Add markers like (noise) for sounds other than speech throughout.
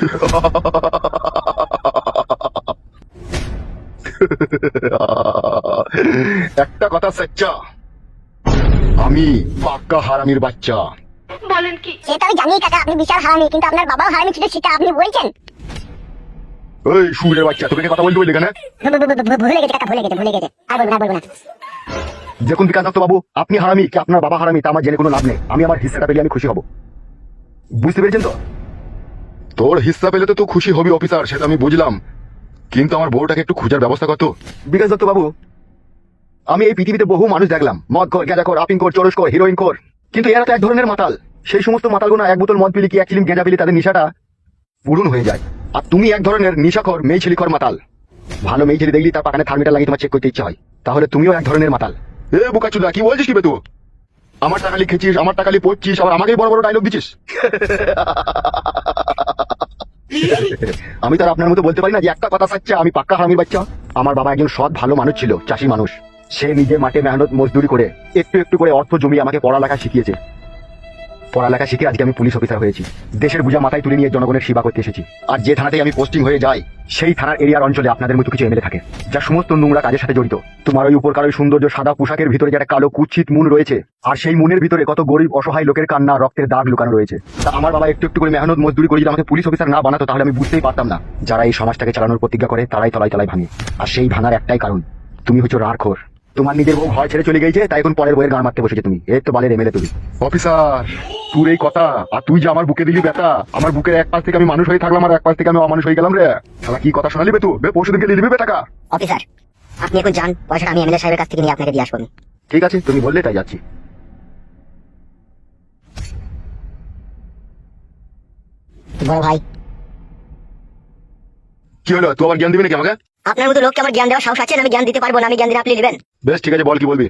(laughs) একটা কথা সচ্চা। আমি পাক্কা হারামির বাচ্চা। সেটা আমি জানি কাকা আপনি বিশাল হারামি কিন্তু আপনার বাবাও হারামি ছিল সেটা আপনি বলছেন। ওই সুরের বাচ্চা তোকে কথা বলতে বললি কেন? ভুলে গেছে কাকা ভুলে গেছে ভুলে গেছে। আর বলব না বলব না। দেখুন বিকাশ দত্ত বাবু আপনি হারামি কি আপনার বাবা হারামি তা আমার জেনে কোনো লাভ নেই। আমি আমার হিস্সাটা পেলে আমি খুশি হব। বুঝতে পেরেছেন তো? তোর হিস্সা পেলে তো তুই খুশি হবি অফিসার সেটা আমি বুঝলাম। কিন্তু আমার বউটাকে একটু খোঁজার ব্যবস্থা করতো বিকাশ দত্ত বাবু আমি এই পৃথিবীতে বহু মানুষ দেখলাম। মদ কর গেঁজা কর আপিং কর চরস কর হিরোইন কর। কিন্তু এরা তো এক ধরনের মাতাল। সেই সমস্ত মাতালগুলো এক বোতল মদ পিলি কি এক চিলিম গেঁজা পিলি তাদের নেশাটা পূরণ হয়ে যায়। আর তুমি এক ধরনের নেশাখর মেয়ে ছেলিখর মাতাল। ভালো মেয়ে ছেলে দেখলি তার পাকানে থার্মিটার লাগিয়ে তোমার চেক করতে ইচ্ছা হয়। তাহলে তুমিও এক ধরনের মাতাল। এ বোকাচুদা কি বলছিস কি বে তুই? আমার টাকা লিখেছিস আমার টাকা লিখে পড়ছিস আবার আমাকেই বড় বড় ডায়লগ দিচ্ছিস? (laughs) (laughs) আমি তো আর আপনার মতো বলতে পারি না যে একটা কথা সাচ্চা আমি পাক্কা হারামির বাচ্চা। আমার বাবা একজন সৎ, ভালো মানুষ ছিল, চাষি মানুষ। সে নিজে মাঠে মেহনত, মজদুরি করে, একটু একটু করে অর্থ জমিয়ে আমাকে পড়ালেখা শিখিয়েছে। পড়ালেখা শিখে আজকে আমি পুলিশ অফিসার হয়েছি। দেশের বুঝা মাথায় তুলে নিয়ে জনগণের সেবা করতে এসেছি। আর যে থানাতেই আমি পোস্টিং হয়ে যাই, সেই থানার এরিয়ার অঞ্চলে আপনাদের মতো কিছু এমএলএ থাকে, যা সমস্ত নোংরা কাজের সাথে জড়িত। তোমার ওই উপরকার ওই সৌন্দর্য সাদা পোশাকের ভিতরে যেটা কালো কুচ্ছিত মুন রয়েছে, আর সেই মুনের ভিতরে কত গরিব, অসহায় লোকের কান্না, রক্তের দাগ লুকানো রয়েছে। তা আমার বাবা একটু একটু করে মেহনত, মজদুরি করে যদি আমাকে পুলিশ অফিসার না বানাতো, তাহলে আমি বুঝতেই পারতাম না। যারা এই সমাজটাকে চালানোর প্রতিজ্ঞা করে, তারাই তলায় তলায় ভাঙে। আর সেই ভাঙার একটাই কারণ, তুমি হচ্ছে রাখোর তোমার নিজের বউ ভয় ছেড়ে চলে গেছে তাই এখন পরের বইয়ের গান মারতে বসেছে তুমি। এই তো বালের এমএলএ তুমি। অফিসার তোর এই কথা আর তুই যে আমার বুকে দিলি ব্যথা আমার বুকের এক পাশ থেকে আমি মানুষ হয়ে থাকলাম আর এক পাশ থেকে আমি অমানুষ হয়ে গেলাম রে। শালা কি কথা শোনালি বে তুই বে পরশু দিনকে দিয়ে দিবি বে টাকা অফিসার আপনি এখন যান পয়সাটা আমি এমএলএ সাহেবের কাছ থেকে নিয়ে আপনাকে দিয়ে আসব ঠিক আছে তুমি বললে তাই যাচ্ছি। বড় ভাই। কি হলো? তুই আবার জ্ঞান দিবি নাকি আমাকে? আপনার মতো লোককে আমার জ্ঞান দেওয়ার সাহস আছে আমি জ্ঞান দিতে পারব না আমি জ্ঞান দিলে আপনি নেবেন। বেশ ঠিক আছে বল কি বলবি?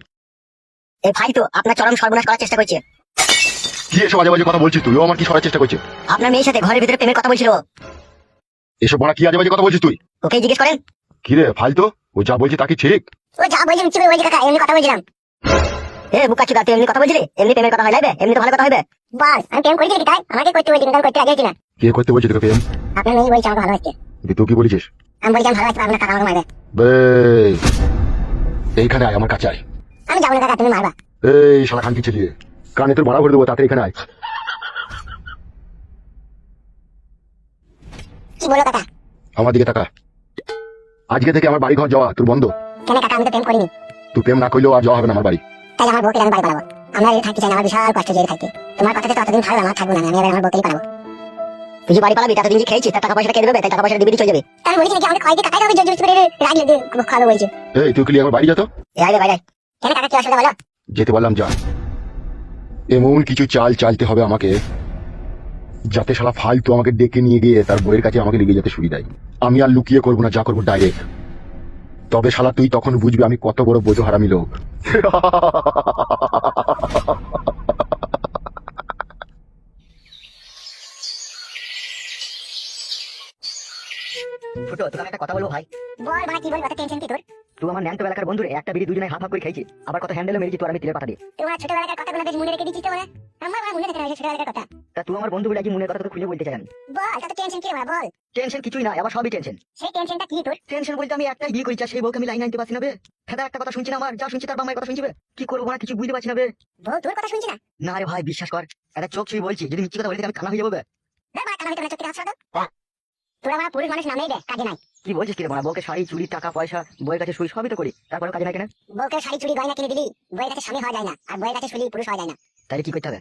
এই ভাই তো আপনার চরম সর্বনাশ করার চেষ্টা করছে। কি এসব বাজে বাজে কথা বলছিস তুই? ও আমার কি সরার চেষ্টা করছে? আপনার মেয়ের সাথে ঘরের ভিতরে প্রেমের কথা বলছিল এসব বড়া কি আজে বাজে কথা বলছিস তুই? ওকে জিজ্ঞেস করেন। কি রে ফালতো? ও যা বলছে তা কি ঠিক? ও যা বলছে মিথ্যে বলছে কাকা এমনি কথা বলছিলাম। এ বুকা চুদা তুই এমনি কথা বলছিলি? এমনি প্রেমের কথা হয় লাইবে এমনি তো ভালো কথা হবে? বল আমি প্রেম করেছি তাই? আমাকে করতে বলছি কিন্তু আমি করতে রাজি না কে করতে বলছিস তোকে প্রেম? আপনার মেয়ে বলছে আমাকে ভালো তুই কি বলেছিস? আমি বলছি আমি ভালো হচ্ছে আপনার টাকা আমাকে মারবে। বে এইখানে আয় আমার কাছে আয়। আমি যাব না কাকা তুমি মারবা। এই শালা খানকি ছেলে কানে তোর ভাড়া ভরে দেবো তাড়াতাড়ি এখানে আয়। কি বলো কাকা? আমার দিকে তাকা। আজকে থেকে আমার বাড়ি ঘর যাওয়া তোর বন্ধ। কেন কাকা আমি তো প্রেম করিনি। তুই প্রেম না করলেও আর যাওয়া হবে না আমার বাড়ি। তাই আমার বউকে আমি বাড়ি পালাবো আমরা থাকতে চাই না আমার বিশাল কষ্ট জেলে থাকতে তোমার কথাতে তো অতদিন ভালো আমার থাকব না আমি এবার আমার বউকেই পালাবো তুই বাড়ি পালাবি যে খেয়েছিস টাকা পয়সা কে দেবে? তাই টাকা পয়সা দিবি চলে যাবে। নাকি আমাকে কয়েকদিন টাকা হবে জোর জোর করে বলছে। এই তুই কি আমার বাড়ি যেত? এই আগে বাইরে কেন কাকা কি অসুবিধা বলো? যেতে বললাম যা। এমন কিছু চাল চালতে হবে আমাকে যাতে শালা ফালতু আমাকে ডেকে নিয়ে গিয়ে তার বইয়ের কাছে আমাকে লিখে যেতে সুবিধায়। আমি আর লুকিয়ে করব না যা করব ডাইরেক্ট তবে শালা তুই তখন বুঝবি আমি কত বড় বোঝো হারামি লোক। (laughs) তোকে একটা কথা বলব ভাই। বল মানে কি বল কত টেনশন কি তোর? তুই আমার ন্যাংটো এলাকার বন্ধু একটা বিড়ি দুজনে হাফ হাফ করে খাইছি। আবার কত হ্যান্ডেলে মেরেছি তোর আমি তিলের পাতা দিয়ে। তোমার ছোটবেলাকার কথাগুলো বেশ মনে রেখে দিচ্ছিস তো আমার মনে রেখে রাখে ছোটবেলাকার কথা। তা তুই আমার বন্ধু বলে আজকে মনের কথা তোকে খুলে বলতে চাই আমি। বল কত টেনশন কি রে বল। টেনশন কিছুই না আবার সবই টেনশন সেই টেনশনটা কি তোর? টেনশন বলতে আমি একটাই বিয়ে করেছি সেই বউকে আমি লাইন আনতে পারছি না বে। ফেদা একটা কথা শুনছি না আমার যা শুনছি তার কথা শুনছি কি করব না কিছু বুঝতে পারছি না বে। বউ তোর কথা শুনছি না? না রে ভাই বিশ্বাস কর একটা চোখ ছুঁয়ে বলছি যদি মিথ্যে কথা বলতে আমি কানা হয়ে যাব বে। রে বাবা কানা হইতে না চোখে হাত সরাতো তোরা আমার পুরুষ মানুষ নামেই দে কাজে নাই। কি বলছিস কি বোনা বউকে শাড়ি চুড়ি টাকা পয়সা বইয়ের কাছে সুই সবই তো করি তারপরে কাজে নাই কেন বউকে শাড়ি চুড়ি গয়না কিনে দিলি বইয়ের কাছে স্বামী হওয়া যায় না আর বইয়ের কাছে শুলি পুরুষ হওয়া যায় না। তাহলে কি করতে হবে?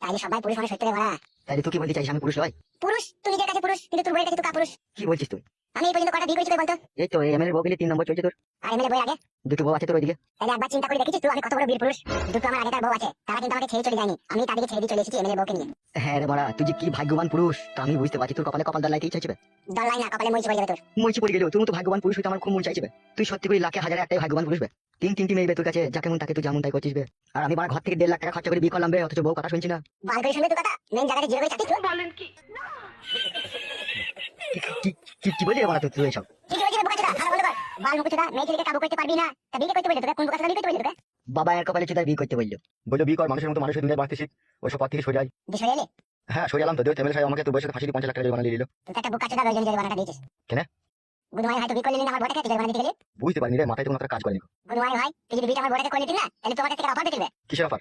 তাহলে সবাই পুরুষ মানুষ রে বড়া। তুই কি বলতে চাইছিস আমি পুরুষ নয় পুরুষ তুই নিজের কাছে পুরুষ কিন্তু তোর বইয়ের কাছে তুই কা পুরুষ কি বলছিস তুই? আমি এই পর্যন্ত কটা বিয়ে করেছি বলতো? এই তো এমএলএর বউ গেলে তিন নম্বর চলছে তোর। আর এমএলএ বই আগে? দুটো বউ আছে তোর ওইদিকে। তাহলে একবার চিন্তা করে দেখেছিস তুই? আমি কত বড় বীর পুরুষ। দুটো আমার আগেকার বউ আছে। তারা কিন্তু আমাকে ছেড়ে চলে যায়নি। আমি তাদেরকে ছেড়ে দিয়ে চলে এসেছি এমএলএ বউকে নিয়ে। হ্যাঁ রে মারা তুই যে কি ভাগ্যবান পুরুষ। তা আমি বুঝতে পারছি তোর কপালে কপাল দাঁড়াইতে ইচ্ছা ছিল দল লাই না কপালে মরিচ পড়ে যাবে তোর। মরছি পড়ে গেল তোর মতো ভাগ্যবান পুরুষ হইতে আমার খুব মন চাইছে তুই সত্যি করে লাখে হাজারে একটাই ভাগ্যবান পুরুষ বে। তিন তিনটি মেয়ে তোর কাছে যাকে মন তাকে তুই যেমন তাই করছিস বে। আর আমি আমার ঘর থেকে দেড় লাখ টাকা খরচা করে বিয়ে করলাম বে অথচ বউ কথা শুনছি না। বাল করে শুনবে তুই কথা? মেন জায়গাটা জিরো করে চাকরি তুই কি? কি বলছিস মারা তুই এসব বলে বল বাল বলে বলে বাবা এর কপালে চুদার বিয়ে করতে বলল। বলল বিয়ে কর মানুষের মতো মানুষের দুনিয়ায় বাঁচতে শিখ। ওইসব পথ থেকে সরে যায় হ্যাঁ সরে এলাম তো দেখ এমএলএ সাহেব আমাকে তো ফাঁসি পঞ্চাশ লাখ জরিমানা দিয়ে দিল। কেন? বুঝতে পারিনি রে মাথায় তো কাজ করেনি। কিসের অফার?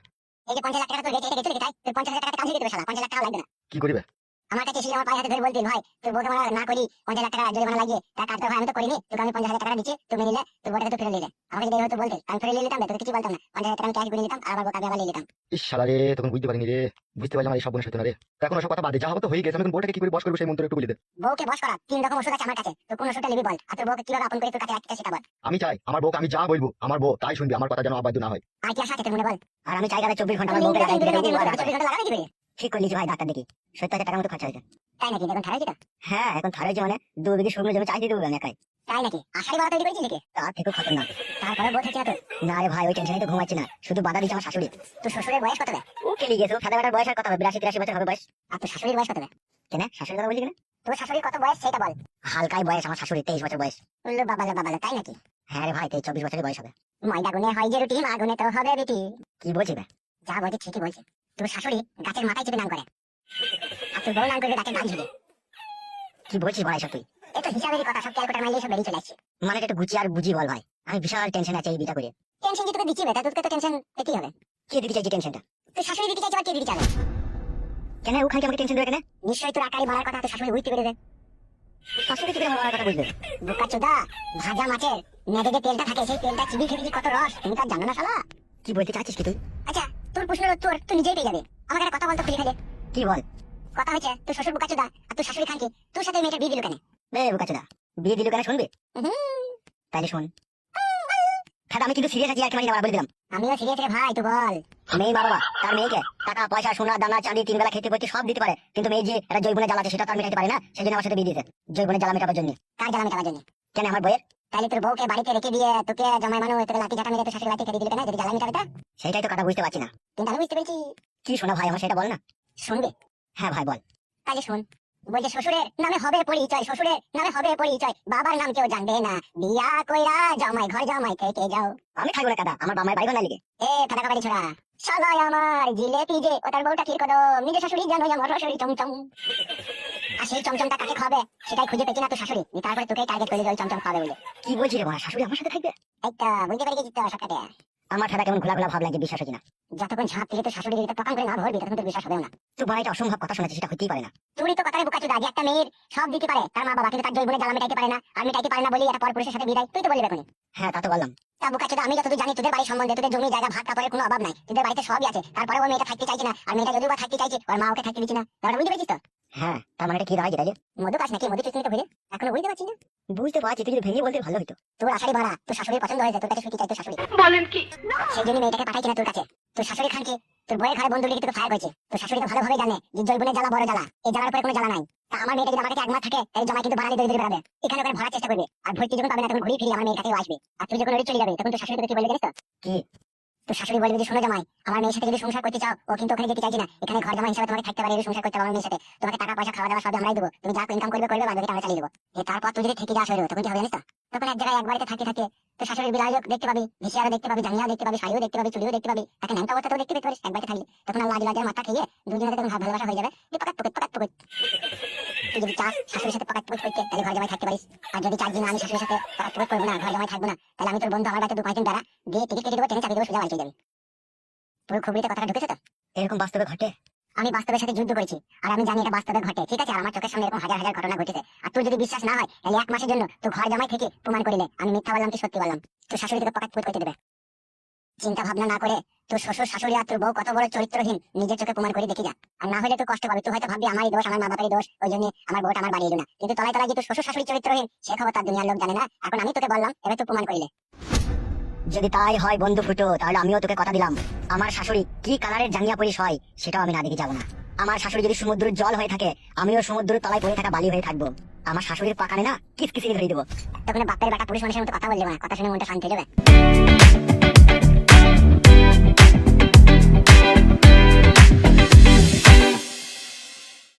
টাকা কি করিবে? আমার কাছে এসে আমার পায়ে হাতে ধরে বলতেন ভাই বউকে আমরা না করি পঞ্চাশ লাখ টাকা জরিমানা লাগিয়ে তার ভাই আমি তো করিনি তোকে আমি পঞ্চাশ হাজার টাকা দিচ্ছি তুমি নিলে তোর বউটাকে তো ফিরে নিলে আমাকে যদি হয়তো বলতে আমি নিয়ে নিতাম তোকে কিছু বলতাম না। পঞ্চাশ হাজার টাকা আমি ক্যাশ করে নিতাম আর আমার বউকে আমি আবার নিয়ে নিতাম ইস শালা রে তখন বুঝতে পারিনি রে বুঝতে পারলাম এই সব বোনের সাথে রে। এখন কথা বাদে যা হবে তো হয়ে গেছে আমি কি করে বস করব সেই মন্ত্র একটু বলে দে। বউকে বস করা তিন রকম ওষুধ আছে আমার কাছে তো কোন ওষুধটা নিবি বল আর তোর বউকে কীভাবে আপন করে তোর কাছে রাখতে সেটা বল। আমি চাই আমার বউকে আমি যা বলব আমার বউ তাই শুনবি আমার কথা যেন অবাধ্য না হয়। আর কি আশা আছে তোর মনে বল? আর আমি চাই চব্বিশ ঘণ্টা আমার বউকে লাগাই চব্বিশ ঘণ্টা দিবি ঠিক করে নিয়েছি ভাই ডাক্তার দেখি। সত্তর হাজার টাকার মতো খরচা হয়েছে। তাই নাকি? খারাপ যেটা হ্যাঁ এখন থার হয়েছে মানে দু বিঘি শুকনো জমি চাই দিয়ে দেবো একাই। তাই নাকি? আষাঢ়ি বারো তৈরি করেছিস নাকি? তার থেকেও খতরনাক তারপরে থেকে তো না রে ভাই ওই টেনশনে তো ঘুমাচ্ছি না। শুধু বাধা দিচ্ছে আমার শাশুড়ি। তোর শ্বশুরের বয়স কত বে? ও কেলি গেছে সাদা বেটার বয়স আর কত হবে বিরাশি তিরাশি বছর হবে বয়স। আর তোর শাশুড়ির বয়স কত বে? কেন? শাশুড়ি কথা বলছি কেন? তোর শাশুড়ির কত বয়স সেটা বল। হালকাই বয়স আমার শাশুড়ি তেইশ বছর বয়স। উল্লু বাবালে বাবালে তাই নাকি? হ্যাঁ রে ভাই তেইশ চব্বিশ বছরের বয়স হবে। ময়দা গুনে হয় যে রুটি মা গুনে তো হবে বেটি কি বলছি যা বলছি ঠিকই বলছে। তোর শাশুড়ি গাছের মাথায় চেপে নাম করে আর তোর বউ নাম করবে গাছের ডাল ঝুলে কি বলছিস ভাই সব তুই? এই তো হিসাবেরই কথা সব ক্যালকুলেটার মাইলে সব বেরিয়ে চলে আসছে। মানে এটা একটু গুছি আর বুঝি বল ভাই আমি বিশাল টেনশন আছে এই বিটা করে। টেনশন যে তোকে দিচ্ছি বেটা? তোকে তো টেনশন পেতেই হবে। কে দিতে চাইছি টেনশনটা তুই শাশুড়ি দিতে চাইছে আর কে দিতে চাবে কেন ওখানে আমাকে টেনশন দেবে কেন? নিশ্চয়ই তোর আকারি মারার কথা তোর শাশুড়ি বুঝতে পেরেছে। শাশুড়ি কি করে আমার কথা বুঝবে বোকা চোদা ভাজা মাছের নেড়ে যে তেলটা থাকে সেই তেলটা চিবি খেতে কি কত রস। তুমি তো আর জানো না শালা। কি বলতে চাচ্ছিস কি তুই? আচ্ছা তোর প্রশ্নের উত্তর তুই নিজেই পেয়ে যাবে। আমাকে একটা কথা বলতো খুলে ফেলে কি বল? কথা হচ্ছে তোর শ্বশুর বোকা চোদা আর তোর শাশুড়ি খানকে তোর সাথে মেয়েটা বিয়ে দিল কেন? বে বুকাচোদা বিয়ে দিল কেন শুনবি? তাইলে শোন। আমি কিন্তু সিরিয়াস আছি আর কি মানে বলে দিলাম। আমিও সিরিয়াস রে ভাই তুই বল। মেয়ে বাবা তার মেয়েকে টাকা পয়সা সোনা দানা চাঁদি তিন বেলা খেতে পড়তে সব দিতে পারে। কিন্তু মেয়ে যে জৈবনে জ্বালাতে সেটা তার মেটাতে পারে না সেই জন্য আমার সাথে বিয়ে দিয়েছে। জৈবনে জ্বালা মেটাবার জন্য। কার জ্বালা মেটাবার জন্য? কেন আমার বইয়ের? তাহলে তোর বউকে বাড়িতে রেখে দিয়ে তোকে জামাই মানুষ তোর লাঠি ঝাঁটা মেরে তোর শাশুড়ি লাঠি খেতে দিলে কেন? যদি জ্বালা মেটাবে তা সেটাই তো কথা বুঝতে পারছি না। কিন্তু আমি বুঝতে পেরেছি। কি শোনা ভাই আমার সেটা বল না। শুনবে? হ্যাঁ ভাই বল। তাহলে শুন। বলছে শ্বশুরের নামে হবে পরিচয় শ্বশুরের নামে হবে পরিচয়। বাবার নাম কেউ জানবে না। বিয়া কইরা জামাই ঘর জামাই থেকে যাও। আমি খাইবো না কাদা আমার বামাই বাইক না লিগে এ ফাটা কাবাড়ি ছোড়া সবাই আমার জিলেপি যে ওটার বউটা ঠিক কদম নিজের শাশুড়ি জানো আমার শাশুড়ি চমচম। আর সেই চমচমটা কাকে খাবে সেটাই খুঁজে পেয়েছি না তোর শাশুড়ি। তারপরে তোকে টার্গেট করে ওই চমচম খাবে বলে। কি বলছি রে শাশুড়ি আমার সাথে থাকবে? একটা বুঝতে পারি গেছি তো সবটাতে আমার ঠাডা কেমন খোলা খোলা ভাব লাগে বিশ্বাস হচ্ছে না যতক্ষণ ঝাঁপ দিলে তো শাশুড়ি যদি টকান করে না ভরবি তখন তোর বিশ্বাস হবে না। তুই ভাই এটা অসম্ভব কথা শোনাচ্ছি সেটা হতেই পারে না। তুই তো কথাই বোকা চুদা যে একটা মেয়ের সব দিতে পারে তার মা বাবা কিন্তু তার জৈবনে জ্বালা মেটাইতে পারে না আর মেটাইতে পারে না বলি একটা পর পুরুষের সাথে বিদায় তুই তো বলি এখন হ্যাঁ তা তো বললাম। তা বোকা চুদা আমি যতদূর জানি তোদের বাড়ি সম্বন্ধে তোদের জমি জায়গা ভাগ কাপড়ের কোনো অভাব নাই। তোদের বাড়িতে সবই আছে। তারপরে ওই মেয়েটা থাকতে চাইছে না আর মেয়েটা যদিও বা থাকতে চাইছে ওর মা ওকে থাকতে দিচ্ছে না। ব্যাপারটা বুঝতে পেরেছিস তো? হ্যাঁ। তার মানে কি দাঁড়াই যেটা মধু কাজ নাকি? মধু চিত্রিত ভেবে এখনও বুঝতে পারছি না। বুঝতে পারছি তুই যদি ভেঙে বলতে ভালো হতো তোর আশারি ভাড়া তোর শাশুড়ির পছন্দ হয়েছে তোর কাছে ছুটি চাই তোর শাশুড়ি। বলেন কি? সেই জন্য মেয়েটাকে পাঠাইছি না তোর কাছে। তোর শাশুড়ি খানকে তোর বইয়ের ঘরে বন্ধু লিখে তোকে ফায়ার হয়েছে তোর শাশুড়ি তো ভালোভাবে জানে যে জৈবনের জ্বালা বড় জ্বালা। এই জ্বালার পরে কোনো জ্বালা নাই। তা আমার মেয়েটা যদি আমার কাছে একমাস থাকে তাই জামাই কিন্তু দিয়ে দৌড়ে বেড়াবে এখানে ওখানে ভাড়ার চেষ্টা করবে। আর ভর্তি যখন পাবে না তখন ঘুরিয়ে ফিরিয়ে আমার মেয়ের কাছে আসবে। আর তুই যখন চলে যাবে তখন তোর শাশুড়ি তোকে কি বলবে জানিস তো? কি? তোর শাশুড়ি বলবে যে শোনো জামাই আমার মেয়ের সাথে যদি সংসার করতে চাও ও কিন্তু ওখানে যেতে চাইছি না। এখানে ঘর জামাই হিসাবে তোমাকে থাকতে পারে সংসার করতে পারো আমার মেয়ের সাথে। তোমাকে টাকা পয়সা খাওয়া দাওয়া সব আমরাই দেবো। তুমি যা ইনকাম করবে করবে বাদ বাকি আমরা চালিয়ে দেবো। তারপর তুই যদি থেকে যাস তখন কি হবে জানিস তো? তখন এক জায়গায় এক বাড়িতে থাকে থাকে তোর শাশুড়ির বিলাস দেখতে পাবি ভিসিয়ারও দেখতে পাবি জাঙ্গিয়াও দেখতে পাবি, শাড়িও দেখতে পাবি, চুড়িও দেখতে পাবি, তাকে ন্যাংটা অবস্থাতেও দেখতে পেতে পারিস। এক বাড়িতে তখন আর লাজ মাথা খেয়ে দুজনে তখন ভালোবাসা হয়ে যাবে। দিয়ে পকাত পকেট পকাত পকেট তুই যদি চাস শাশুড়ির সাথে পকাত পকেট করতে তাহলে ঘর থাকতে পারিস। আর যদি চাস যে না, আমি শাশুড়ির সাথে পকাত পকেট করব না, ঘর থাকব না, তাহলে আমি তোর বন্ধু, আমার বাড়িতে দু পাঁচদিন বেড়া দিয়ে টিকিট কেটে দেবো, ট্রেনে চাবি দেবো, সোজা বাড়ি চলে যাবি। পুরো খুবরিতে কথাটা ঢুকেছে তো? এরকম বাস্তবে ঘটে? আমি বাস্তবের সাথে যুদ্ধ করেছি। আর আমি জানি এটা বাস্তবে ঘটে, ঠিক আছে? আমার চোখের সামনে এরকম হাজার হাজার ঘটনা ঘটেছে। আর তুই যদি বিশ্বাস না হয় তাহলে এক মাসের জন্য তুই ঘর জামাই থেকে প্রমাণ করিলে। আমি মিথ্যা বললাম কি সত্যি বললাম? তোর শাশুড়ি তোকে পকাত করতে দেবে। চিন্তা ভাবনা না করে তোর শ্বশুর, শাশুড়ি আর তোর বউ কত বড় চরিত্রহীন, নিজের চোখে প্রমাণ করে দেখি যা। আর না হলে তুই কষ্ট পাবি। তুই হয়তো ভাববি, আমারই দোষ, আমার মা বাবারই দোষ, ওই জন্য আমার বউটা আমার বাড়ি এলো না। কিন্তু তলায় তলায় যে তোর শ্বশুর, শাশুড়ি চরিত্রহীন, সে খবর তার দুনিয়ার লোক জানে না। এখন আমি তোকে বললাম, এবার তুই প্রমাণ করিলে। যদি তাই হয় বন্ধু ফুটো, তাহলে আমিও তোকে কথা দিলাম। আমার শাশুড়ি কি কালারের জাঙ্গিয়া পরিস হয়, সেটাও আমি না দেখে যাব না। আমার শাশুড়ি যদি সমুদ্রের জল হয়ে থাকে, আমিও সমুদ্রের তলায় পড়ে থাকা বালি হয়ে থাকব। আমার শাশুড়ির পাকানে না কিস কিসি ধরে দেবো। তখন বাপের বেটা পুলিশ মানুষের মতো কথা বললে কথা শুনে মনটা শান্তি যাবে।